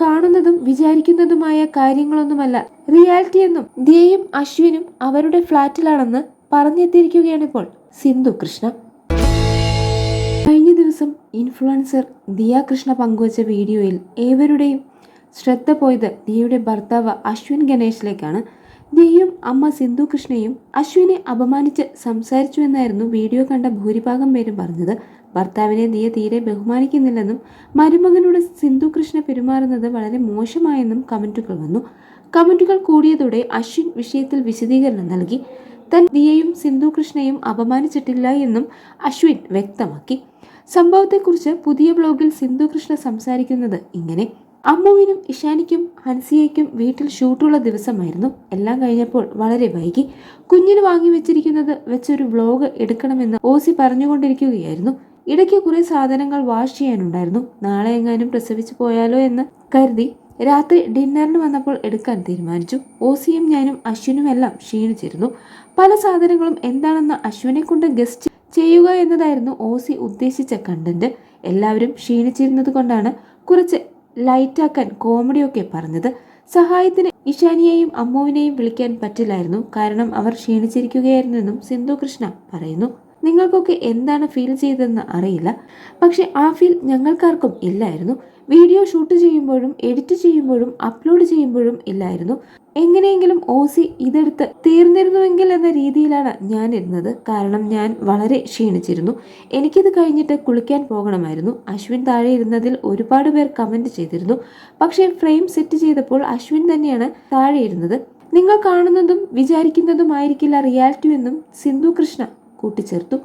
കാണുന്നതും വിചാരിക്കുന്നതുമായ കാര്യങ്ങളൊന്നുമല്ല. റിയാലിറ്റി എന്നും ദിയയും അശ്വിനും അവരുടെ ഫ്ലാറ്റിലാണെന്ന് പറഞ്ഞെത്തിയിരിക്കുകയാണിപ്പോൾ സിന്ധു കൃഷ്ണ. കഴിഞ്ഞ ദിവസം ഇൻഫ്ലുവൻസർ ദിയ കൃഷ്ണ പങ്കുവച്ച വീഡിയോയിൽ ഏവരുടെയും ശ്രദ്ധ പോയത് ദിയയുടെ ഭർത്താവ് അശ്വിൻ ഗണേഷിലേക്കാണ്. ദിയയും അമ്മ സിന്ധു കൃഷ്ണയും അശ്വിനെ അപമാനിച്ച് സംസാരിച്ചു എന്നായിരുന്നു വീഡിയോ കണ്ട ഭൂരിഭാഗം പേരും പറഞ്ഞത്. ഭർത്താവിനെ ദിയ തീരെ ബഹുമാനിക്കുന്നില്ലെന്നും മരുമകനോട് സിന്ധു കൃഷ്ണ പെരുമാറുന്നത് വളരെ മോശമായെന്നും കമന്റുകൾ വന്നു. കമന്റുകൾ കൂടിയതോടെ അശ്വിൻ വിഷയത്തിൽ വിശദീകരണം നൽകി. തൻ ദിയയും സിന്ധു കൃഷ്ണയും അപമാനിച്ചിട്ടില്ല എന്നും അശ്വിൻ വ്യക്തമാക്കി. സംഭവത്തെക്കുറിച്ച് പുതിയ ബ്ലോഗിൽ സിന്ധു കൃഷ്ണ സംസാരിക്കുന്നത് ഇങ്ങനെ. അമ്മുവിനും ഇഷാനിക്കും ഹൻസിയയ്ക്കും വീട്ടിൽ ഷൂട്ടുള്ള ദിവസമായിരുന്നു. എല്ലാം കഴിഞ്ഞപ്പോൾ വളരെ വൈകി. കുഞ്ഞിന് വാങ്ങി വെച്ചിരിക്കുന്നത് വെച്ചൊരു വ്ലോഗ് എടുക്കണമെന്ന് ഓസി പറഞ്ഞുകൊണ്ടിരിക്കുകയായിരുന്നു. ഇടയ്ക്ക് കുറെ സാധനങ്ങൾ വാഷ് ചെയ്യാനുണ്ടായിരുന്നു. നാളെ എങ്ങാനും പ്രസവിച്ചു പോയാലോ എന്ന് കരുതി രാത്രി ഡിന്നറിന് വന്നപ്പോൾ എടുക്കാൻ തീരുമാനിച്ചു. ഓസിയും ഞാനും അശ്വിനും എല്ലാം ക്ഷീണിച്ചിരുന്നു. പല സാധനങ്ങളും എന്താണെന്ന് അശ്വിനെ കൊണ്ട് ഗസ്റ്റ് ചെയ്യുക എന്നതായിരുന്നു ഓസി ഉദ്ദേശിച്ച കണ്ടന്റ് എല്ലാവരും ക്ഷീണിച്ചിരുന്നത് കൊണ്ടാണ് കുറച്ച് ലൈറ്റാക്കാൻ കോമഡിയൊക്കെ പറഞ്ഞത്. സഹായത്തിന് ഇഷാനിയെയും അമ്മുവിനെയും വിളിക്കാൻ പറ്റില്ലായിരുന്നു. കാരണം അവർ ക്ഷീണിച്ചിരിക്കുകയായിരുന്നെന്നും സിന്ധു കൃഷ്ണ പറയുന്നു. നിങ്ങൾക്കൊക്കെ എന്താണ് ഫീൽ ചെയ്തതെന്ന് അറിയില്ല. പക്ഷെ ആ ഫീൽ ഞങ്ങൾക്കാർക്കും ഇല്ലായിരുന്നു. വീഡിയോ ഷൂട്ട് ചെയ്യുമ്പോഴും എഡിറ്റ് ചെയ്യുമ്പോഴും അപ്ലോഡ് ചെയ്യുമ്പോഴും ഇല്ലായിരുന്നു. എങ്ങനെയെങ്കിലും ഓസി ഇതെടുത്ത് തീർന്നിരുന്നുവെങ്കിൽ എന്ന രീതിയിലാണ് ഞാൻ ഇരുന്നത് കാരണം ഞാൻ വളരെ ക്ഷീണിച്ചിരുന്നു. എനിക്കിത് കഴിഞ്ഞിട്ട് കുളിക്കാൻ പോകണമായിരുന്നു. അശ്വിൻ താഴെ ഇരുന്നതിൽ ഒരുപാട് പേർ കമന്റ് ചെയ്തിരുന്നു. പക്ഷേ ഫ്രെയിം സെറ്റ് ചെയ്തപ്പോൾ അശ്വിൻ തന്നെയാണ് താഴെ ഇരുന്നത്. നിങ്ങൾ കാണുന്നതും വിചാരിക്കുന്നതുമായിരിക്കില്ല റിയാലിറ്റി എന്നും സിന്ധു കൃഷ്ണ കൂട്ടിച്ചേർത്തു.